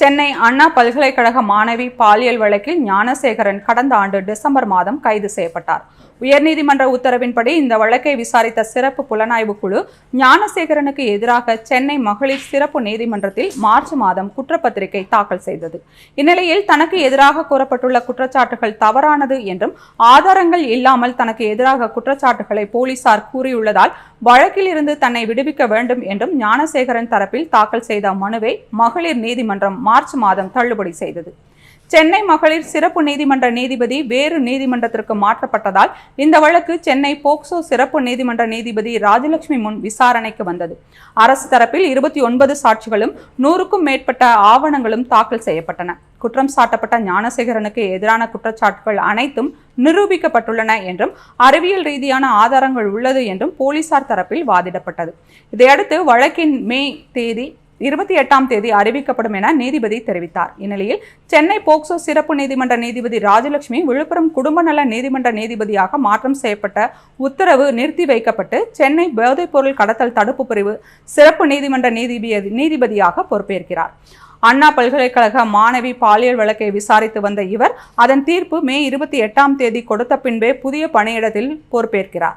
சென்னை அண்ணா பல்கலைக்கழக மாணவி பாலியல் வழக்கில் ஞானசேகரன் கடந்த ஆண்டு டிசம்பர் மாதம் கைது செய்யப்பட்டார். உயர்நீதிமன்ற உத்தரவின்படி இந்த வழக்கை விசாரித்த சிறப்பு புலனாய்வு குழு ஞானசேகரனுக்கு எதிராக சென்னை மகளிர் சிறப்பு நீதிமன்றத்தில் மார்ச் மாதம் குற்றப்பத்திரிகை தாக்கல் செய்தது. இந்நிலையில் தனக்கு எதிராக கூறப்பட்டுள்ள குற்றச்சாட்டுகள் தவறானது என்றும் ஆதாரங்கள் இல்லாமல் தனக்கு எதிராக குற்றச்சாட்டுகளை போலீசார் கூறியுள்ளதால் வழக்கில் இருந்து தன்னை விடுவிக்க வேண்டும் என்றும் ஞானசேகரன் தரப்பில் தாக்கல் செய்த மனுவை மகளிர் நீதிமன்றம் மார்ச் மாதம் தள்ளுபடி செய்தது. சென்னை மகளிர் சிறப்பு நீதிமன்ற நீதிபதி வேறு நீதிமன்றத்திற்கு மாற்றப்பட்டதால் இந்த வழக்கு சென்னை போக்சோ சிறப்பு நீதிமன்ற நீதிபதி ராஜலட்சுமி முன் விசாரணைக்கு வந்தது. அரசு தரப்பில் இருபத்தி ஒன்பது சாட்சிகளும் நூறுக்கும் மேற்பட்ட ஆவணங்களும் தாக்கல் செய்யப்பட்டன. குற்றம் சாட்டப்பட்ட ஞானசேகரனுக்கு எதிரான குற்றச்சாட்டுகள் அனைத்தும் நிரூபிக்கப்பட்டுள்ளன என்றும் அறிவியல் ரீதியான ஆதாரங்கள் உள்ளது என்றும் போலீசார் தரப்பில் வாதிடப்பட்டது. இதையடுத்து வழக்கின் மே தேதி இருபத்தி எட்டாம் தேதி அறிவிக்கப்படும் என நீதிபதி தெரிவித்தார். இந்நிலையில் சென்னை போக்சோ சிறப்பு நீதிமன்ற நீதிபதி ராஜலட்சுமி விழுப்புரம் குடும்ப நல நீதிமன்ற நீதிபதியாக மாற்றம் செய்யப்பட்ட உத்தரவு நிறுத்தி வைக்கப்பட்டு சென்னை போதைப்பொருள் கடத்தல் தடுப்பு பிரிவு சிறப்பு நீதிமன்ற நீதிபதி நீதிபதியாக பொறுப்பேற்கிறார். அண்ணா பல்கலைக்கழக மாணவி பாலியல் வழக்கை விசாரித்து வந்த இவர் அதன் தீர்ப்பு மே இருபத்தி எட்டாம் தேதி கொடுத்த பின்பே புதிய பணியிடத்தில் பொறுப்பேற்கிறார்.